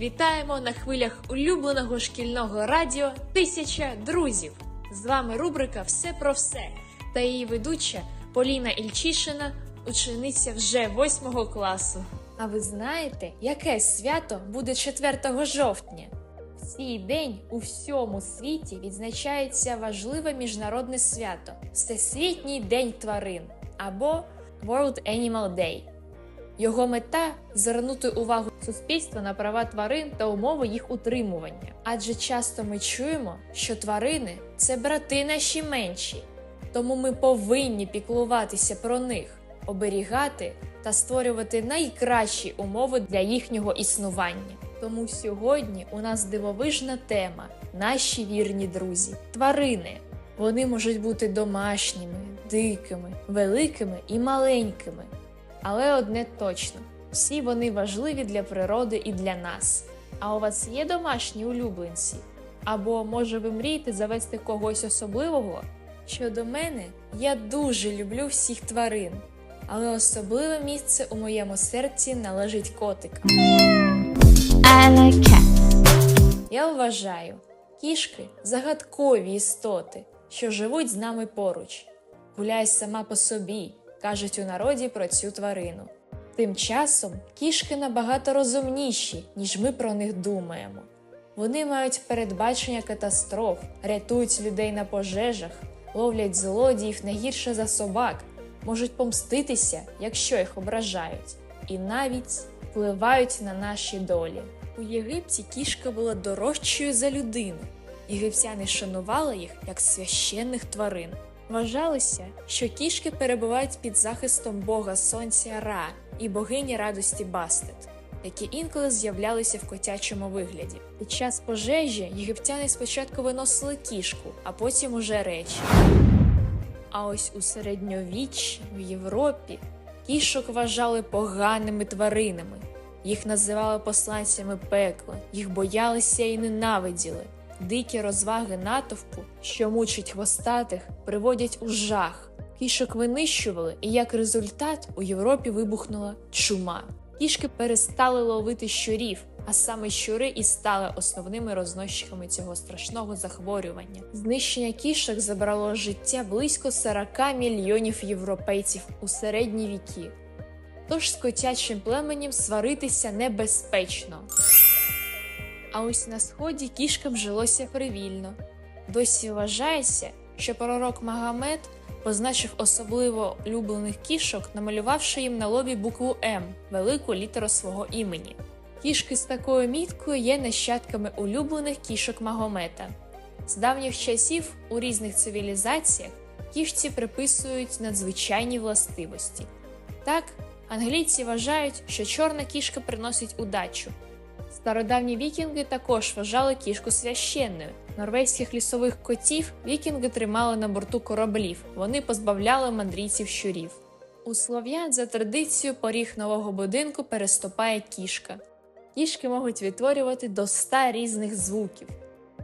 вітаємо на хвилях улюбленого шкільного радіо Тисяча друзів. З вами рубрика Все про все та її ведуча Поліна Ільчишина, учениця вже восьмого класу. А ви знаєте, яке свято буде 4 жовтня? В цей день у всьому світі відзначається важливе міжнародне свято Всесвітній день тварин або World Animal Day. Його мета звернути увагу суспільства на права тварин та умови їх утримування. Адже часто ми чуємо, що тварини це брати наші менші, тому ми повинні піклуватися про них, оберігати та створювати найкращі умови для їхнього існування. Тому сьогодні у нас дивовижна тема наші вірні друзі тварини. Вони можуть бути домашніми, дикими, великими і маленькими. Але одне точно: всі вони важливі для природи і для нас. А у вас є домашні улюбленці? Або може ви мрієте завести когось особливого? Щодо мене, я дуже люблю всіх тварин, але особливе місце у моєму серці належить котикам. Like. Я вважаю, кішки загадкові істоти, що живуть з нами поруч. Гуляй сама по собі, кажуть у народі про цю тварину. Тим часом кішки набагато розумніші, ніж ми про них думаємо. Вони мають передбачення катастроф, рятують людей на пожежах, ловлять злодіїв не гірше за собак, можуть помститися, якщо їх ображають, і навіть впливають на наші долі. У Єгипті кішка була дорожчою за людину. Єгиптяни шанували їх як священних тварин. Вважалося, що кішки перебувають під захистом бога сонця Ра і богині радості Бастет, які інколи з'являлися в котячому вигляді. Під час пожежі єгиптяни спочатку виносили кішку, а потім уже речі. А ось у середньовіччі в Європі кішок вважали поганими тваринами. Їх називали посланцями пекла, їх боялися і ненавиділи. Дикі розваги натовпу, що мучить хвостатих, приводять у жах. Кішок винищували, і як результат у Європі вибухнула чума. Кішки перестали ловити щурів, а саме щури і стали основними розносчиками цього страшного захворювання. Знищення кішок забрало життя близько 40 мільйонів європейців у середні віки. Тож з котячим племенем сваритися небезпечно. А ось на сході кішкам жилося привільно. Досі вважається, що пророк Магомед позначив особливо улюблених кішок, намалювавши їм на лобі букву М, велику літеру свого імені. Кішки з такою міткою є нащадками улюблених кішок Магомета. З давніх часів у різних цивілізаціях кішці приписують надзвичайні властивості. Так, англійці вважають, що чорна кішка приносить удачу. Стародавні вікінги також вважали кішку священною. Норвезьких лісових котів вікінги тримали на борту кораблів, вони позбавляли мандрійців щурів. У слов'ян за традицією поріг нового будинку переступає кішка. Кішки можуть відтворювати до 100 різних звуків.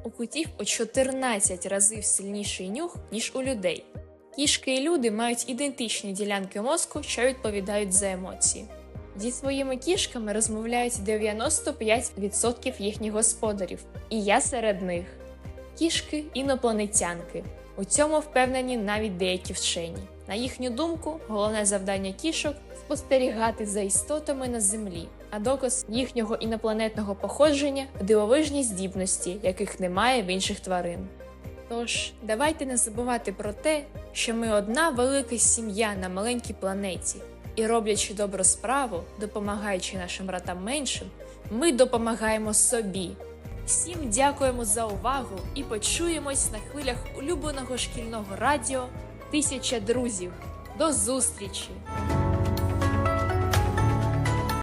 У котів у 14 разів сильніший нюх, ніж у людей. Кішки і люди мають ідентичні ділянки мозку, що відповідають за емоції. Зі своїми кішками розмовляють 95% їхніх господарів, і я серед них. Кішки інопланетянки. У цьому впевнені навіть деякі вчені. На їхню думку, головне завдання кішок спостерігати за істотами на землі, а доказ їхнього інопланетного походження дивовижні здібності, яких немає в інших тварин. Тож, давайте не забувати про те, що ми одна велика сім'я на маленькій планеті, і роблячи добру справу, допомагаючи нашим братам меншим, ми допомагаємо собі. Всім дякуємо за увагу і почуємось на хвилях улюбленого шкільного радіо Тисяча друзів. До зустрічі!